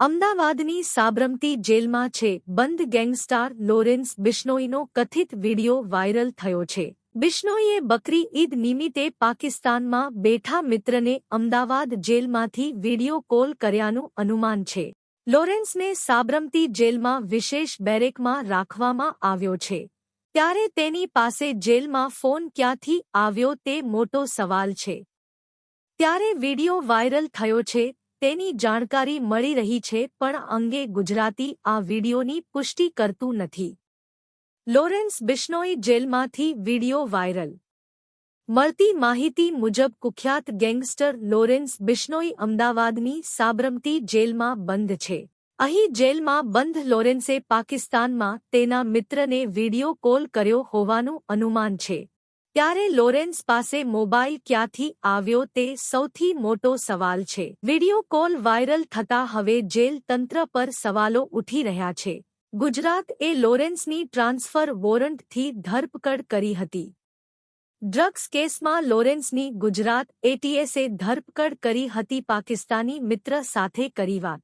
અમદાવાદની સાબરમતી જેલમાં છે. બંધ ગેંગસ્ટાર લોરેન્સ બિશ્નોઈનો કથિત વીડિયો વાયરલ થયો છે. બિશ્નોઈએ બકરી ઈદ નિમિત્તે પાકિસ્તાનમાં બેઠા મિત્રને અમદાવાદ જેલમાંથી વીડિયો કોલ કર્યાનું અનુમાન છે. લોરેન્સને સાબરમતી જેલમાં વિશેષ બેરેકમાં રાખવામાં આવ્યો છે. ત્યારે તેની પાસે જેલમાં ફોન ક્યાંથી આવ્યો તે મોટો સવાલ છે. ત્યારે વીડિયો વાયરલ થયો છે. તેની જાણકારી મળી રહી છે, પણ અંગે ગુજરાતી આ વીડિયોની પુષ્ટિ કરતું નથી. લોરેન્સ બિશ્નોઈ જેલમાંથી વીડિયો વાયરલ. મળતી માહિતી મુજબ કુખ્યાત ગેંગસ્ટર લોરેન્સ બિશ્નોઈ અમદાવાદની સાબરમતી જેલમાં બંધ છે. અહીં જેલમાં બંધ લોરેન્સે પાકિસ્તાનમાં તેના મિત્રને વીડિયો કોલ કર્યો હોવાનું અનુમાન છે. ત્યારે લોરેન્સ પાસે મોબાઈલ ક્યાંથી આવ્યો તે સૌથી મોટો સવાલ છે. વિડિયો કોલ વાયરલ થતા હવે જેલ તંત્ર પર સવાલો ઉઠી રહ્યા છે. ગુજરાત એ લોરેન્સની ટ્રાન્સફર વોરંટથી ધરપકડ કરી હતી. ડ્રગ્સ કેસમાં લોરેન્સની ગુજરાત એટીએસે ધરપકડ કરી હતી પાકિસ્તાની મિત્ર સાથે કરી વાત.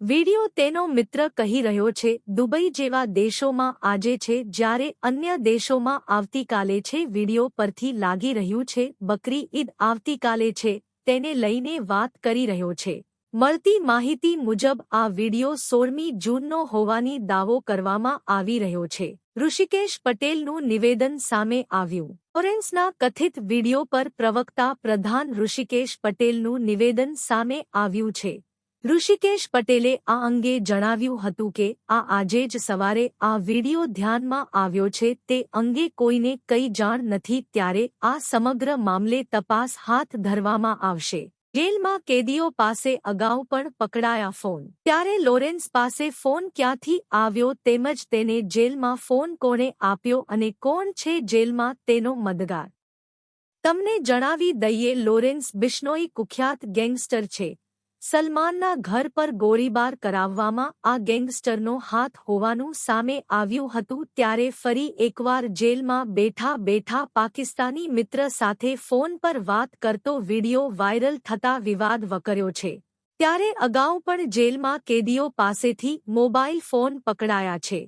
વીડિયો તેનો મિત્ર કહી રહ્યો છે, દુબઈ જેવા દેશોમાં આજે છે, જ્યારે અન્ય દેશોમાં આવતીકાલે છે, વીડિયો પરથી લાગી રહ્યું છે, બકરી ઈદ આવતીકાલે છે, તેને લઈને વાત કરી રહ્યો છે. મળતી માહિતી મુજબ આ વીડિયો સોળમી જૂનનો હોવાની દાવો કરવામાં આવી રહ્યો છે. ઋષિકેશ પટેલનું નિવેદન સામે આવ્યું. ફોરેન્સના કથિત વીડિયો પર પ્રવક્તા પ્રધાન ઋષિકેશ પટેલનું નિવેદન સામે આવ્યું છે. ઋષિકેશ પટેલે આ અંગે જણાવ્યું હતું કે આ આજે જ સવારે આ વીડિયો ધ્યાનમાં આવ્યો છે, તે અંગે કોઈને કઈ જાણ નથી, ત્યારે આ સમગ્ર મામલે તપાસ હાથ ધરવામાં આવશે. જેલમાં કેદીઓ પાસે અગાઉ પણ પકડાયા ફોન. ત્યારે લોરેન્સ પાસે ફોન ક્યાંથી આવ્યો તેમજ તેને જેલમાં ફોન કોણે આપ્યો અને કોણ છે જેલમાં તેનો મદગાર તમને જણાવી દઈએ, લોરેન્સ બિશ્નોઈ કુખ્યાત ગેંગસ્ટર છે. સલમાનના ઘર પર ગોળીબાર કરાવવામાં આ ગેંગસ્ટરનો હાથ હોવાનું સામે આવ્યું હતું ત્યારે ફરી એકવાર જેલમાં બેઠા બેઠા પાકિસ્તાની મિત્ર સાથે ફોન પર વાત કરતો વીડિયો વાયરલ થતા વિવાદ વકર્યો છે. ત્યારે અગાઉ પણ જેલમાં કેદીઓ પાસેથી મોબાઈલ ફોન પકડાયા છે.